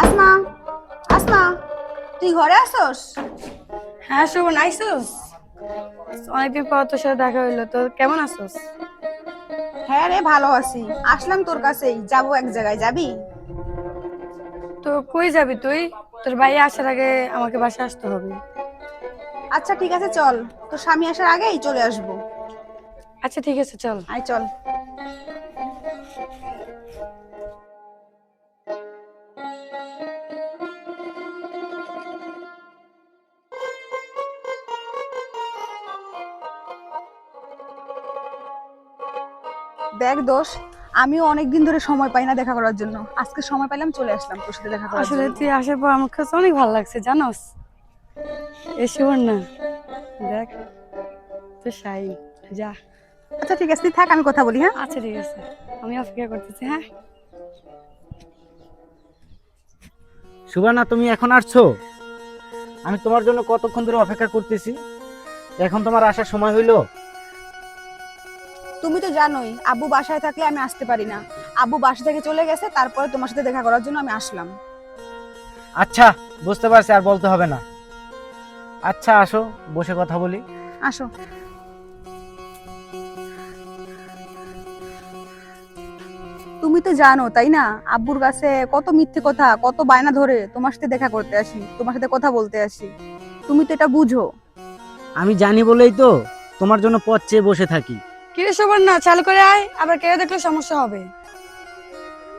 আসমা আসমা তুই ঘরে আসোস? হ্যাঁ শোভন আইসোস? অনেকদিন পর তোর সাথে দেখা হইল তো কেমন আছোস? হ্যাঁ রে ভালো আছি। আসলাম তোর কাছেই যাব এক জায়গায় যাবি? তো কই যাবি তুই? তোর ভাই আসার আগে আমাকে বাসায় আসতে হবে। আচ্ছা ঠিক আছে চল। তোর স্বামী আসার আগেই চলে আসব। আচ্ছা ঠিক আছে চল। আয় চল। দেখ দোষ আমিও অনেকদিন ধরে সময় পাই না দেখা করার জন্য। আজকে সময় পাইলাম চলে আসলাম তোর সাথে দেখা করার আসলে জন্য। তুই আসার পর আমার কাছে অনেক ভালো লাগছে জানোস? এ শোভন না। দেখ তো সাই যা। আচ্ছা ঠিক আছে তুই থাক আমি কথা বলি হ্যাঁ? আচ্ছা ঠিক আছে। আমি অপেক্ষা করতেছি হ্যাঁ? সুবর্ণা তুমি এখন আসছো? আমি তোমার জন্য কতক্ষণ ধরে অপেক্ষা করতেছি? এখন তোমার আসার সময় হইল? তুমি তো জানোই আব্বু বাসায় থাকলে আমি আসতে পারি না। আব্বু বাসা থেকে চলে গেছে তারপরে তোমার সাথে দেখা করার জন্য আমি আসলাম। আচ্ছা বুঝতে পারছি আর বলতে হবে না। আচ্ছা আসো বসে কথা বলি। আসো। তুমি তো জানো তাই না? আব্বুর কাছে কত মিথ্যে কথা কত বায়না ধরে তোমার সাথে দেখা করতে আসি তোমার সাথে কথা বলতে আসি। তুমি তো এটা বুঝো। আমি জানি বলেই তো তোমার জন্য পথ চেয়ে বসে থাকি। কি রে শোভন না চালু করে আয় আবার কেউ দেখলে সমস্যা হবে।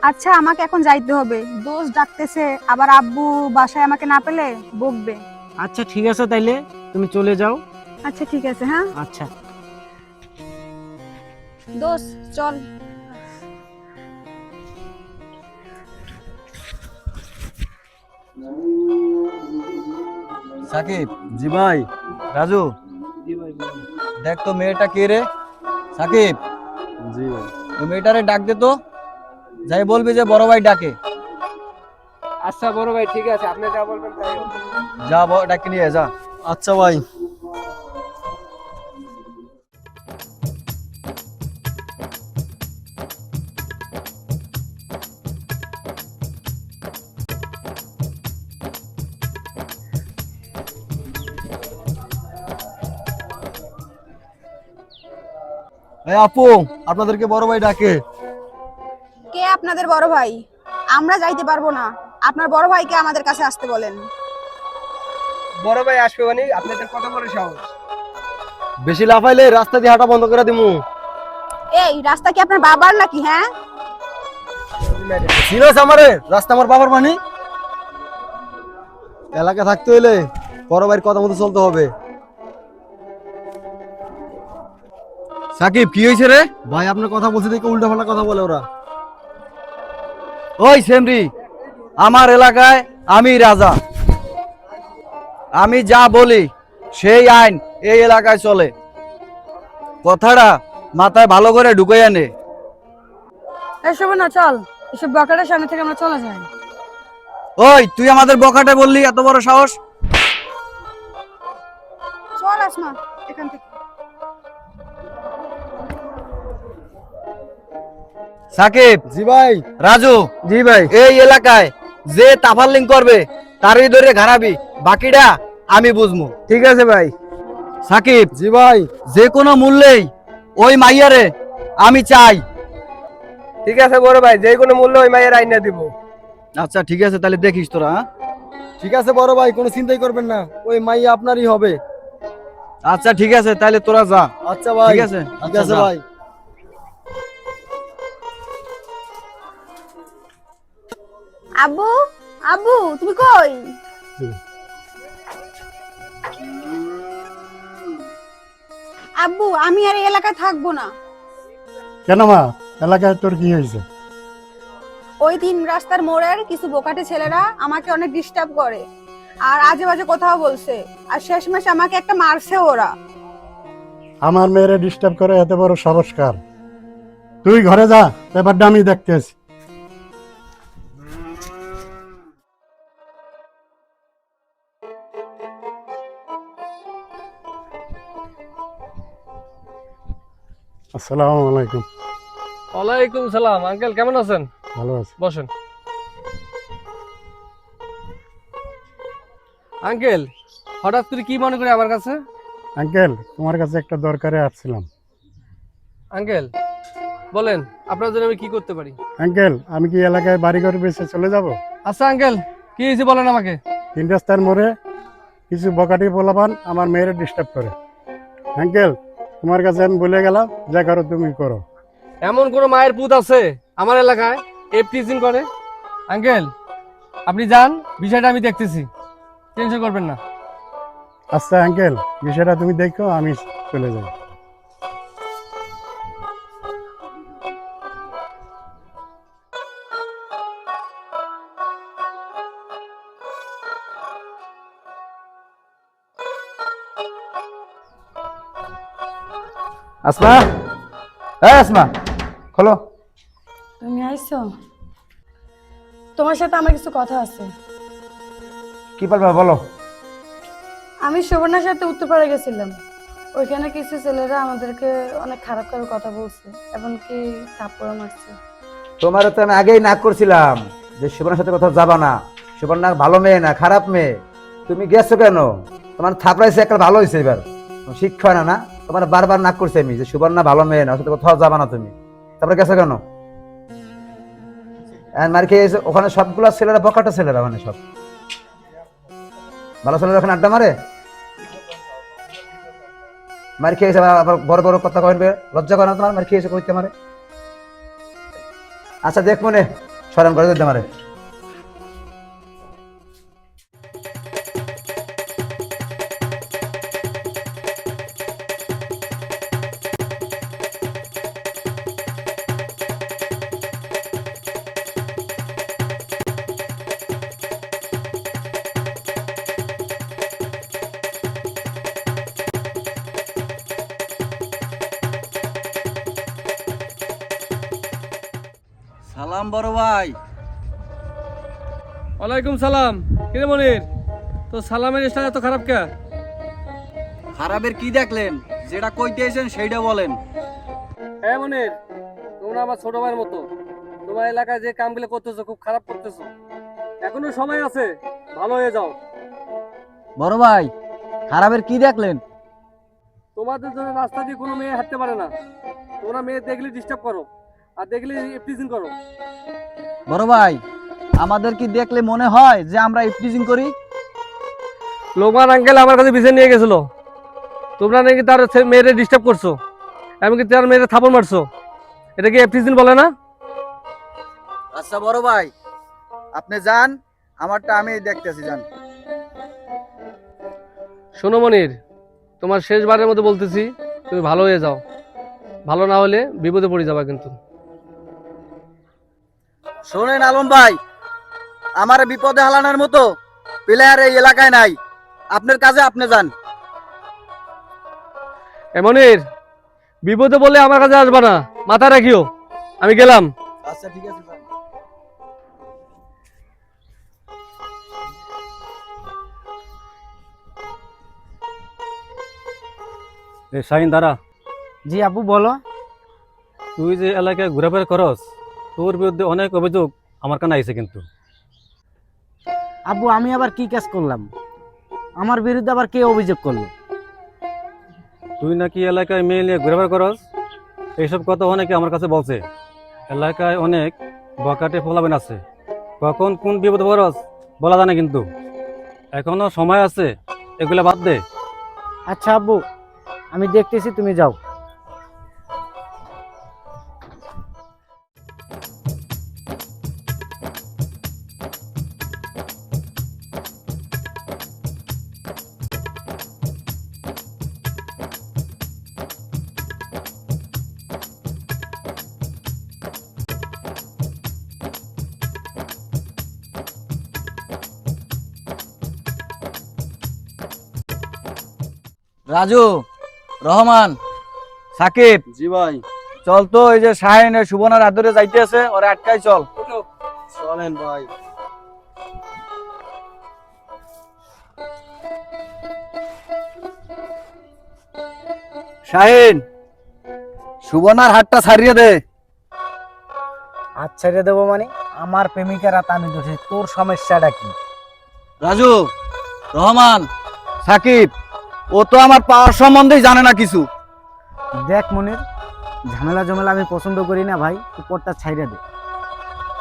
আচ্ছা আমাকে এখন যাইতে হবে। দোষ ডাকতেছে আবার আব্বু বাসায় আমাকে না পেলে বকবে। আচ্ছা ঠিক আছে তাইলে তুমি চলে যাও। আচ্ছা ঠিক আছে হ্যাঁ? আচ্ছা। দোষ চল। সাকিব জি ভাই রাজু। দেখ তো মেয়েটা কে রে। সাকিব জি ভাই। ওই মেয়েটারে ডাক দে তো। যাই বলবি যে বড় ভাই ডাকে। আচ্ছা বড় ভাই ঠিক আছে। আপনি যা বলবেন তাই যা ব- ডাকে নিয়ে যা। আচ্ছা ভাই। এই আপু আপনাদেরকে বড় ভাই ডাকে। কে আপনাদের বড় ভাই? আমরা যাইতে পারব না। আপনার বড় ভাইকে আমাদের কাছে আসতে বলেন। বড় ভাই আসবে মানে আপনাদের কত বড় সাহস। বেশি লাফাইলে রাস্তা দিয়ে হাঁটা বন্ধ করে দিমু। এই রাস্তা কি আপনার বাবার নাকি হ্যাঁ? সিরিয়াস আমারে? রাস্তা আমার বাবার বানি এলাকা থাকতে হইলে বড় ভাইয়ের কথা মতো চলতে হবে। সাকিব কি হয়েছে রে? ভাই আপনার কথা বলছে দেখে উল্টা পাল্টা কথা বলে ওরা। ওই সেমরি আমার এলাকায় আমি রাজা। আমি যা বলি সেই আইন এই এলাকায় চলে। কথাটা মাথায় ভালো করে ঢুকে আনে। শোভন না চল। এসব বকারের সামনে থেকে আমরা চলে যাই। ওই তুই আমাদের বকাটে বললি এত বড় সাহস? চল আসমা এখান থেকে। সাকিব জি ভাই। রাজু জি ভাই। এই এলাকায় যে তাফারলিং করবে তারই ধরে ঘাড়াবি বাকিটা আমি বুঝব ঠিক আছে ভাই। সাকিব জি ভাই। যে কোনো মূল্যেই ওই মাইয়ারে আমি চাই। ঠিক আছে বড় ভাই যে কোনো মূল্য ওই মায়ের আইনা দিব। আচ্ছা ঠিক আছে তাহলে দেখিস তোরা হ্যাঁ? ঠিক আছে বড় ভাই কোনো চিন্তাই করবেন না ওই মাইয়া আপনারই হবে। আচ্ছা ঠিক আছে তাহলে তোরা যা। আচ্ছা ভাই ঠিক আছে? ঠিক আছে ভাই। আব্বু আব্বু তুমি কই? আব্বু আমি আর এই এলাকায় থাকব না। কেন মা? এলাকায় তোর কি হয়েছে? ওই দিন রাস্তার মোড়ের কিছু বোকাটে ছেলেরা আমাকে অনেক ডিস্টার্ব করে আর আজে বাজে কথাও বলছে। আর শেষ শেষমেশ আমাকে একটা মারছে ওরা। আমার মেয়েরে ডিস্টার্ব করে এত বড় সংস্কার তুই ঘরে যা ব্যাপারটা আমি দেখতেছি। আসসালামু আলাইকুম। ওয়ালাইকুম সালাম আঙ্কেল কেমন আছেন? ভালো আছি। বসেন। আঙ্কেল হঠাৎ করে কি মনে করে আমার কাছে? আঙ্কেল তোমার কাছে একটা দরকারে আসছিলাম। আঙ্কেল বলেন আপনার জন্য আমি কি করতে পারি? আঙ্কেল আমি কি এলাকায় বাড়িঘর বেঁচে চলে যাব? আচ্ছা আঙ্কেল কি হয়েছে বলেন আমাকে? তিন রাস্তার মোড়ে কিছু বকাটি পোলাপান আমার মেয়েরে ডিস্টার্ব করে। আঙ্কেল তোমার কাছে আমি বলে গেলাম যা করো তুমি করো। এমন কোন মায়ের পুত আছে আমার এলাকায় এফটিজিং করে? আঙ্কেল আপনি যান বিষয়টা আমি দেখতেছি। টেনশন করবেন না। আচ্ছা আঙ্কেল বিষয়টা তুমি দেখো আমি চলে যাই। আসমা? হ্যাঁ আসমা খোলো। তুমি আইছো? তোমার সাথে আমার কিছু কথা আছে। কি পারবা বলো? আমি সুবর্ণার সাথে উত্তরপাড়া গেছিলাম। ওইখানে কিছু ছেলেরা আমাদেরকে অনেক খারাপ খারাপ কথা বলছে এমনকি থাপ্পড় মারছে। তোমার তো আমি আগেই না করছিলাম যে সুবর্ণার সাথে কোথাও যাবা না। সুবর্ণা ভালো মেয়ে না খারাপ মেয়ে। তুমি গেছো কেন? তোমার থাপড়াইছে একটা ভালো হয়েছে এবার। শিক্ষা হয় না না? তোমার বারবার না করছি আমি, যে সুবর্ণা ভালো মেয়ে না সাথে কোথাও যাবা না তুমি। তারপরে গেছো কেন? মার খেয়ে ওখানে সবগুলো ছেলেরা, বকাটা ছেলেরা ওখানে সব। ভালো ছেলেরা ওখানে আড্ডা মারে? মার খেয়ে এসে আবার- বড় বড় কথা কইবে, লজ্জা করে না তোমার? মার খেয়েছে কইতে মারে। আচ্ছা দেখ মনে স্মরণ করে দিতে পারে সালাম বড় ভাই। ওয়ালাইকুম সালাম। কিরে মনির? তো সালামের স্টাইল এত খারাপ কে? খারাপের কি দেখলেন? যেটা কইতে এসেন সেইটা বলেন। হ্যাঁ মনির তোমরা আমার ছোট ভাইয়ের মতো। তোমার এলাকায় যে কামগুলো করতেছো খুব খারাপ করতেছো। এখনও সময় আছে ভালো হয়ে যাও। বড় ভাই খারাপের কি দেখলেন? তোমাদের জন্য রাস্তা দিয়ে কোনো মেয়ে হাঁটতে পারে না। তোমরা মেয়ে দেখলে ডিস্টার্ব করো আর দেখলে এফটিজিং করো। বড় ভাই আমাদের কি দেখলে মনে হয় যে আমরা ইফটিজিং করি? লোকমান আঙ্কেল আমার কাছে বিষয় নিয়ে গেছিল। তোমরা নাকি তার মেয়েরে ডিস্টার্ব করছ এমনকি তার মেয়েরে থাপড় মারছো। এটা কি এফটিজিং বলে না? আচ্ছা বড় ভাই আপনি যান আমারটা আমি দেখতেছি যান। শোনো মনির তোমার শেষবারের মতো বলতেছি তুমি ভালো হয়ে যাও। ভালো না হলে বিপদে পড়ে যাবা কিন্তু। শোনেন আলম ভাই আমার বিপদে হালানোর মতো প্লেয়ার এই এলাকায় নাই। আপনার কাজে আপনি যান। এ মনির বিপদে বলে আমার কাছে আসবা না। মাথা রাখিও আমি গেলাম। আচ্ছা ঠিক আছে এ শাহিন দাঁড়া। জি আপু বলো। তুই যে এলাকায় ঘোরাফেরা করস তোর বিরুদ্ধে অনেক অভিযোগ আমার কানে আইছে কিন্তু। আব্বু আমি আবার কি কাজ করলাম? আমার বিরুদ্ধে আবার কে অভিযোগ করল? তুই নাকি এলাকায় মেয়ে নিয়ে ঘোরাফেরা করস? এইসব কথা অনেকে আমার কাছে বলছে। এলাকায় অনেক বকাটে ফলাবেন আছে। কখন কোন বিপদ পড়স বলা জানে কিন্তু। এখনও সময় আছে এগুলো বাদ দে। আচ্ছা আব্বু আমি দেখতেছি তুমি যাও। রাজু রহমান সাকিব। জি ভাই। চল তো এই যে শাহিন সুবনার আদরে যাইতে আছে ওরে আটকাই চল। চলেন ভাই। শাহিন সুবনার হাতটা ছাড়িয়ে দে। আচ্ছা রে দেবো মানে? আমার প্রেমিকার রাত আমি দোষী তোর সমস্যাটা কি? রাজু রহমান সাকিব। ও তো আমার পাওয়ার সম্বন্ধেই জানে না কিছু। দেখ মনির ঝামেলা জমেলা আমি পছন্দ করি না ভাই উপরটা ছাইড়ে দে।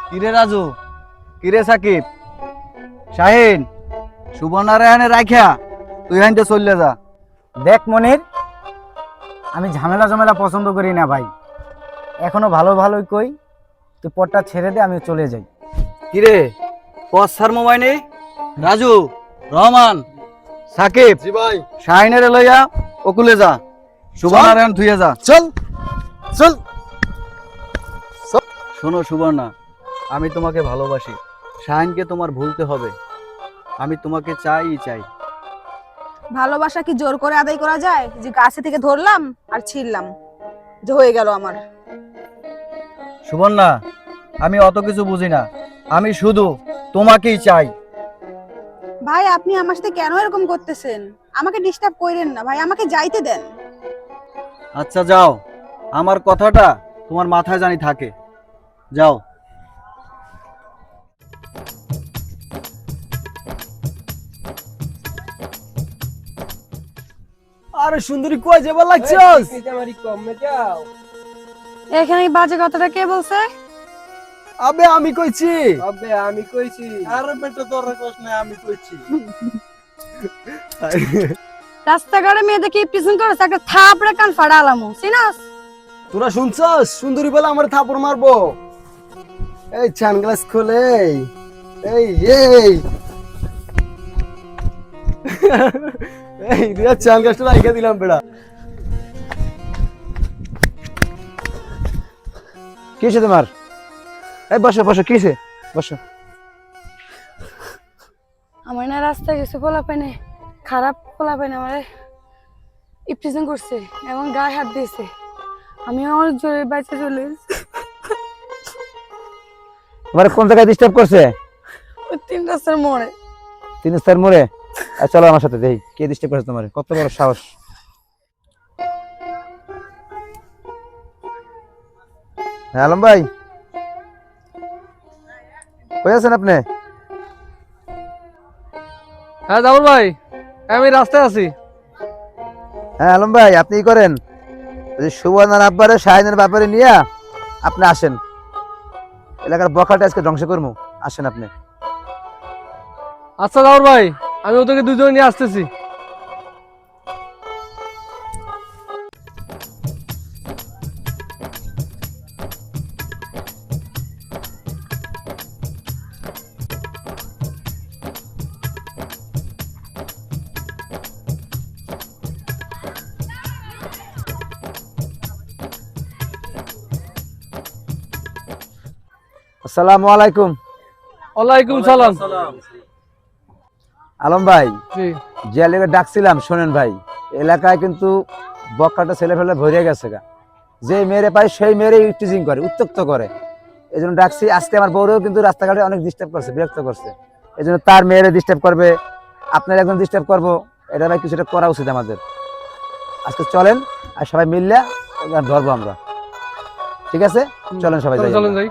কিরে রাজু? কিরে সাকিব? শাহিন? সুবর্ণারায়ণে রাখিয়া তুই হাইতে চললে যা। দেখ মনির আমি ঝামেলা জমেলা পছন্দ করি না ভাই। এখনও ভালো ভালোই কই তুই পটটা ছেড়ে দে আমি চলে যাই। কিরে পসার মোবাইলে? রাজু রহমান। সাকিব জি ভাই। শাহিনের লইয়া ওকুলে যা। সুবর্ণারায়ণ থুয়ে যা। চল। চল। শোনো সুবর্ণা আমি তোমাকে ভালোবাসি। শাহিনকে তোমার ভুলতে হবে। আমি তোমাকে চাই চাই। ভালোবাসা কি জোর করে আদায় করা যায়? যে গাছে থেকে ধরলাম আর ছিঁড়লাম। যে হয়ে গেল আমার। সুবর্ণা আমি অত কিছু বুঝি না। আমি শুধু তোমাকেই চাই। ভাই আপনি আমার সাথে কেন এরকম করতেছেন? আমাকে ডিস্টার্ব করেন না ভাই আমাকে যাইতে দেন। আচ্ছা যাও। আমার কথাটা তোমার মাথায় জানি থাকে। যাও। আরে সুন্দরী কই যাবার লাগছস এখানে বাজে কথাটা কে বলছে? আবে আমি কইছি। আবে আমি কইছি। আরে বেটা তোর কষ্ট না আমি কইছি। রাস্তাঘাটে মেয়েদেরকে পিছন করেছে একটা থাপড়ে কান ফাড়া আলামো সিনাস। তোরা শুনছস? সুন্দরী বলে আমার থাপড় মারবো। এই সানগ্লাস খোলে এই এই এই। রিয়া সানগ্লাসটা রাইখা দিলাম বেড়া। কি হয়েছে তোমার? এই বসো বসো কি হয়েছে বসো। আমার না রাস্তায় গেছে পোলা পেনে খারাপ পোলা পেনে আমার। ইপটিজন করছে এবং গায়ে হাত দিয়েছে। আমি অনেক জোরে বাইচে চলে। তোমার কোন জায়গায় ডিস্টার্ব করছে? ওই তিন রাস্তার মোড়ে। তিন স্টার মোড়ে? আর চলো আমার সাথে দেখি কে ডিস্টার্ব করছে তোমার? কত বড় সাহস। হ্যাঁ আলম ভাই? কই আছেন আপনি? হ্যাঁ দাবুল ভাই আমি রাস্তায় আছি। হ্যাঁ আলম ভাই আপনি করেন? সুবর্ণ সুবর্ণার আব্বারে শাহিনের ব্যাপারে নিয়ে আপনি আসেন। এলাকার বখাটা আজকে ধ্বংস করব। আসেন আপনি। আচ্ছা দাবুল ভাই আমি ওদেরকে দুজনে নিয়ে আসতেছি। আসসালামু আলাইকুম। ওয়ালাইকুম সালাম। আলম ভাই জি। যে এলাকায় ডাকছিলাম শোনেন ভাই। এলাকায় কিন্তু বক্কাটা ছেলে ফেলে ভরে গেছে গা। যে মেয়েরে পায় সেই মেয়েরে করে উত্তক্ত করে। এই জন্য ডাকছি আজকে আমার বউরেও কিন্তু রাস্তাঘাটে অনেক ডিস্টার্ব করছে বিরক্ত করছে। এই জন্য তার মেয়েরে ডিস্টার্ব করবে আপনার একজন ডিস্টার্ব করব। এটা ভাই কিছুটা করা উচিত আমাদের। আজকে চলেন আর সবাই মিললে ধরবো আমরা। ঠিক আছে? চলেন সবাই চলেন। যাই।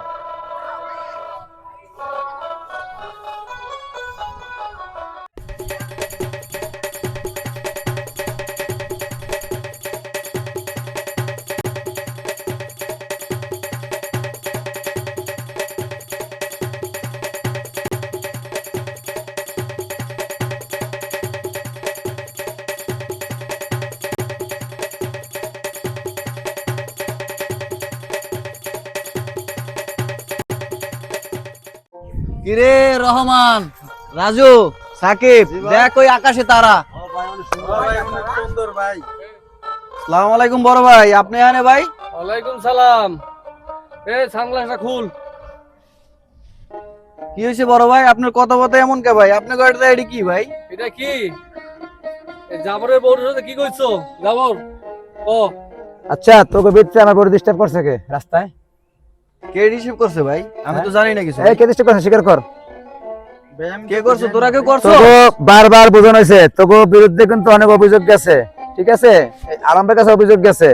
কিরে রহমান? রাজু সাকিব দেখ ওই আকাশে তারা। সালাম আলাইকুম বড় ভাই আপনি এখানে ভাই? ওয়ালাইকুম সালাম। এ সানগ্লাসটা খুল। কি হয়েছে বড় ভাই? আপনার কথা বলতে এমন কে ভাই? আপনার গাড়িটা এটি কি ভাই? এটা কি? জাবরের বউর সাথে কি কইছো? জাবর ও। আচ্ছা তোকে বিচ্ছে আমার বড় ডিস্টার্ব করছে কে? রাস্তায়? কে রিসিভ করছে ভাই? আমি তো জানি না কিছু এই কে ডিস্টার্ব করছে? স্বীকার কর। কে করছ? তোরা কেউ করছ? বারবার বোঝানো হয়েছে। তোকে বিরুদ্ধে কিন্তু অনেক অভিযোগ গেছে। ঠিক আছে? আলমের কাছে অভিযোগ গেছে।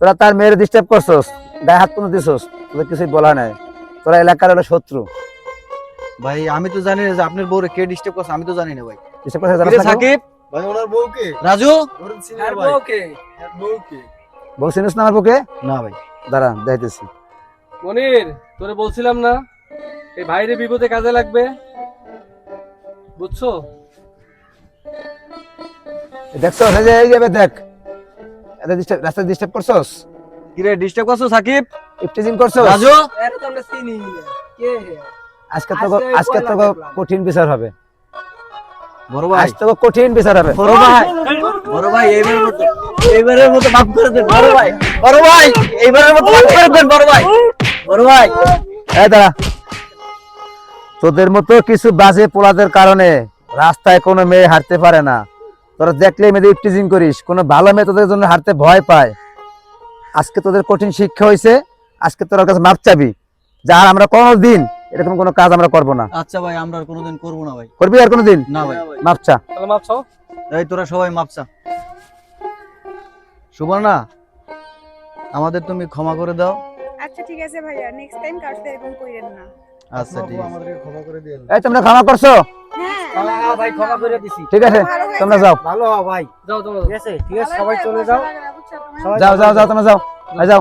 তোরা তার মেয়ের ডিস্টার্ব করছস গায়ে হাত কোনো দিছস। তোদের কিছুই বলা নাই। তোরা এলাকার হলো শত্রু। ভাই আমি তো জানি না যে আপনার বউরে কে ডিস্টার্ব করছে আমি তো জানি না ভাই। ডিস্টার্ব করছে কিরে সাকিব? ভাই ওনার বউকে? রাজু? বউ চিনিস না আমার বুকে না ভাই। দাঁড়া দেখতেছি মনির তোরে বলছিলাম না এই ভাইরে বিপদে কাজে লাগবে। বুঝছ? দেখছ এই যে যাবে দেখ এত ডিস্টার্ব করছস? কিরে ডিস্টার্ব করছ সাকিব? ইফটিজিং করছস? রাজু? আজকে তো আজকে তো কঠিন বিচার হবে। বড় ভাই। আজ তো কঠিন বিচার হবে। বড় ভাই। বড় ভাই এইবারের মতো এইবারের মতো মাফ করে দেন বড় ভাই। বড় ভাই এইবারের মতো মাফ করে দেন বড় ভাই। বড় ভাই। এই দাঁড়া। তোদের মতো কিছু বাজে পোলাদের কারণে রাস্তায় কোনো মেয়ে হাঁটতে পারে না। তোরা দেখলে মেয়েদের ইফটিজিং করিস। কোনো ভালো মেয়ে তোদের জন্য হাঁটতে ভয় পায়। আজকে তোদের কঠিন শিক্ষা হয়েছে আজকে তোর কাছে মাপ চাবি। যার আমরা কোনো দিন এরকম কোনো কাজ আমরা করব না। আচ্ছা ভাই আমরা আর কোনোদিন করব না ভাই। করবি আর কোনো দিন না ভাই। মাপ চা। তাহলে মাপছো এই তোরা সবাই মাপসা সুবর্ণা আমাদের তুমি ক্ষমা করে দাও। আচ্ছা ঠিক আছে ভাইয়া নেক্সট টাইম কার সাথে এরকম কইরেন না। আচ্ছা ঠিক আছে। এই তোমরা ক্ষমা করছ? হ্যাঁ ভাই ক্ষমা করে দিছি। ঠিক আছে ভালো হয়েছে। তোমরা যাও। ভালো হ ভাই। যাও তোমরা ঠিক আছে ঠিক আছে সবাই চলে যাও। সবাই যাও যাও যাও তোমরা যাও। এই যাও।